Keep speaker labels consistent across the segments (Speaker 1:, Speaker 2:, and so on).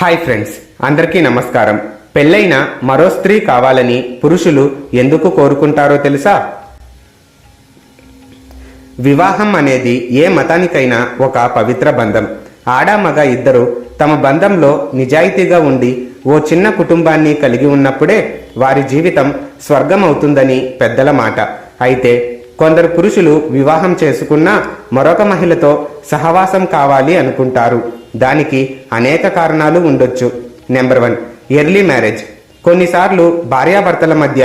Speaker 1: Hi friends అందరికీ నమస్కారం. పెళ్ళైన మరో స్త్రీ కావాలని పురుషులు ఎందుకు కోరుకుంటారో తెలుసా? వివాహం అనేది ఏ మతానికైనా ఒక పవిత్ర బంధం. ఆడ మగ ఇద్దరు తమ బంధంలో నిజాయితీగా ఉండి ఓ చిన్న కుటుంబాన్ని కలిగి ఉన్నప్పుడే వారి జీవితం స్వర్గం అవుతుందని పెద్దల మాట. అయితే కొందరు పురుషులు వివాహం చేసుకున్నా మరొక మహిళతో సహవాసం కావాలి అనుకుంటారు. దానికి అనేక కారణాలు ఉండొచ్చు. నెంబర్ వన్ ఎర్లీ మ్యారేజ్ కొన్నిసార్లు భార్యాభర్తల మధ్య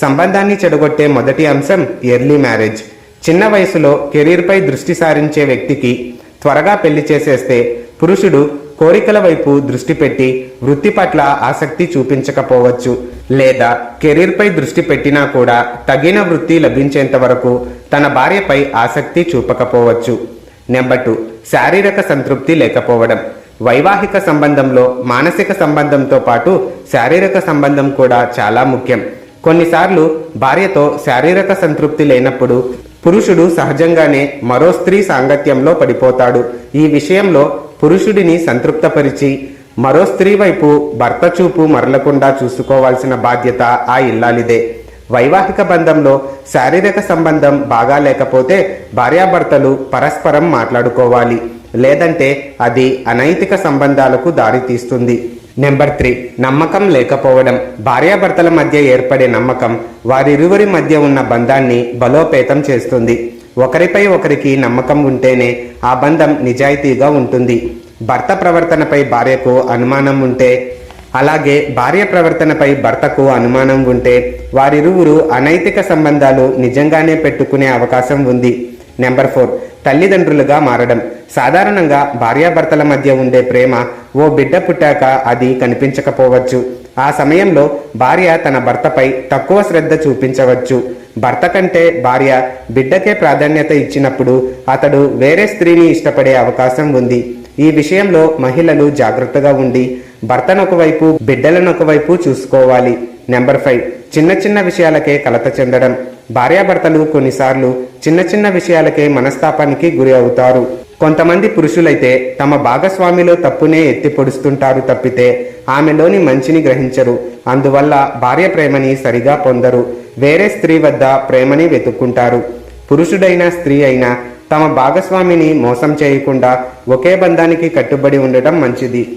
Speaker 1: సంబంధాన్ని చెడగొట్టే మొదటి అంశం ఎర్లీ మ్యారేజ్ చిన్న వయసులో కెరీర్పై దృష్టి సారించే వ్యక్తికి త్వరగా పెళ్ళి చేసేస్తే పురుషుడు కోరికల వైపు దృష్టి పెట్టి వృత్తి పట్ల ఆసక్తి చూపించకపోవచ్చు లేదా కెరీర్పై దృష్టి పెట్టినా కూడా తగిన వృత్తి లభించేంత వరకు తన భార్యపై ఆసక్తి చూపకపోవచ్చు. నెంబర్ టూ శారీరక సంతృప్తి లేకపోవడం. వైవాహిక సంబంధంలో మానసిక సంబంధంతో పాటు శారీరక సంబంధం కూడా చాలా ముఖ్యం. కొన్నిసార్లు భార్యతో శారీరక సంతృప్తి లేనప్పుడు పురుషుడు సహజంగానే మరో స్త్రీ సాంగత్యంలో పడిపోతాడు. ఈ విషయంలో పురుషుడిని సంతృప్తపరిచి మరో స్త్రీ వైపు భర్త చూపు మరలకుండా చూసుకోవాల్సిన బాధ్యత ఆ ఇల్లాలిదే. వైవాహిక బంధంలో శారీరక సంబంధం బాగా లేకపోతే భార్యాభర్తలు పరస్పరం మాట్లాడుకోవాలి. లేదంటే అది అనైతిక సంబంధాలకు దారితీస్తుంది నెంబర్ త్రీ నమ్మకం లేకపోవడం. భార్యాభర్తల మధ్య ఏర్పడే నమ్మకం వారిరువురి మధ్య ఉన్న బంధాన్ని బలోపేతం చేస్తుంది. ఒకరిపై ఒకరికి నమ్మకం ఉంటేనే ఆ బంధం నిజాయితీగా ఉంటుంది. భర్త ప్రవర్తనపై భార్యకు అనుమానం ఉంటే అలాగే భార్య ప్రవర్తనపై భర్తకు అనుమానం ఉంటే వారిరువురు అనైతిక సంబంధాలు నిజంగానే పెట్టుకునే అవకాశం ఉంది. Number four. తల్లిదండ్రులుగా మారడం. సాధారణంగా భార్యాభర్తల మధ్య ఉండే ప్రేమ ఓ బిడ్డ పుట్టాక అది కనిపించకపోవచ్చు. ఆ సమయంలో భార్య తన భర్తపై తక్కువ శ్రద్ధ చూపించవచ్చు. భర్త కంటే భార్య బిడ్డకే ప్రాధాన్యత ఇచ్చినప్పుడు అతడు వేరే స్త్రీని ఇష్టపడే అవకాశం ఉంది. ఈ విషయంలో మహిళలు జాగ్రత్తగా ఉండి భర్తనొకవైపు బిడ్డలనొకవైపు చూసుకోవాలి. Number five. చిన్న చిన్న విషయాలకే కలత చెందడం. భార్యాభర్తలు కొన్నిసార్లు చిన్న చిన్న విషయాలకే మనస్తాపానికి గురి అవుతారు. కొంతమంది పురుషులైతే తమ భాగస్వామిలో తప్పునే ఎత్తి పొడుస్తుంటారు తప్పితే ఆమెలోని మంచిని గ్రహించరు. అందువల్ల భార్య ప్రేమని సరిగా పొందరు. వేరే స్త్రీ వద్ద ప్రేమని వెతుక్కుంటారు. పురుషుడైనా స్త్రీ అయినా తమ భాగస్వామిని మోసం చేయకుండా ఒకే బంధానికి కట్టుబడి ఉండటం మంచిది.